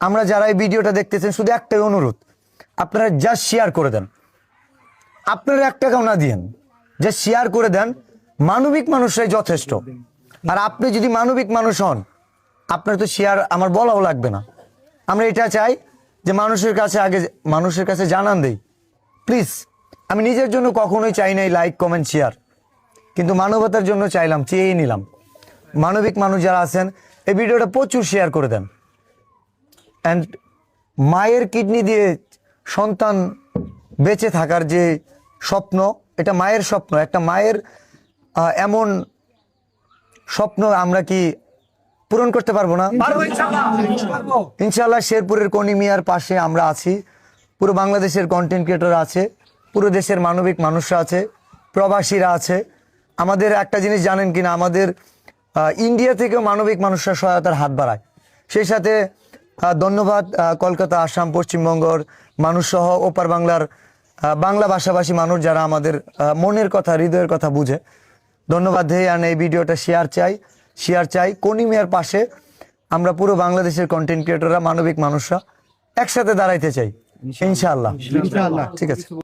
আমরা যারা এই ভিডিওটা দেখতেছেন, শুধু একটাই অনুরোধ, আপনারা জাস্ট শেয়ার করে দেন। আপনারা এক টাকাও না দিয়েন। যে শেয়ার করে দেন, মানবিক মানুষরাই যথেষ্ট। আর আপনি যদি মানবিক মানুষ হন, আপনার তো শেয়ার আমার বলাও লাগবে না। আমরা এটা চাই যে মানুষের কাছে আগে, মানুষের কাছে জানান দেই। প্লিজ আমি নিজের জন্য কখনোই চাই নাই লাইক কমেন্ট শেয়ার কিন্তু মানবতার জন্য চাইলাম, চেয়েই নিলাম। মানবিক মানুষ যারা আছেন, এই ভিডিওটা প্রচুর শেয়ার করে দেন। অ্যান্ড মায়ের কিডনি দিয়ে সন্তান বেঁচে থাকার যে স্বপ্ন এটা মায়ের স্বপ্ন একটা মায়ের এমন স্বপ্ন আমরা কি পূরণ করতে পারব না? ইনশাল্লাহ শেরপুরের কনিমিয়ার পাশে আমরা আছি। পুরো বাংলাদেশের কন্টেন্ট ক্রিয়েটর আছে পুরো দেশের মানবিক মানুষরা আছে প্রবাসীরা আছে। আমাদের একটা জিনিস জানেন কিনা আমাদের ইন্ডিয়া থেকেও মানবিক মানুষরা সহায়তার হাত বাড়ায়। সেই সাথে ধন্যবাদ কলকাতা আসাম পশ্চিমবঙ্গর মানুষ সহ ওপার বাংলার বাংলা ভাষাভাষী মানুষ যারা আমাদের মনের কথা হৃদয়ের কথা বুঝে। ধন্যবাদ ধেয়ে আর এই ভিডিওটা শেয়ার চাই শেয়ার চাই। কনিমিয়ার পাশে আমরা পুরো বাংলাদেশের কন্টেন্ট ক্রিয়েটররা মানবিক মানুষরা একসাথে দাঁড়াইতে চাই। ইনশাআল্লাহ। ঠিক আছে।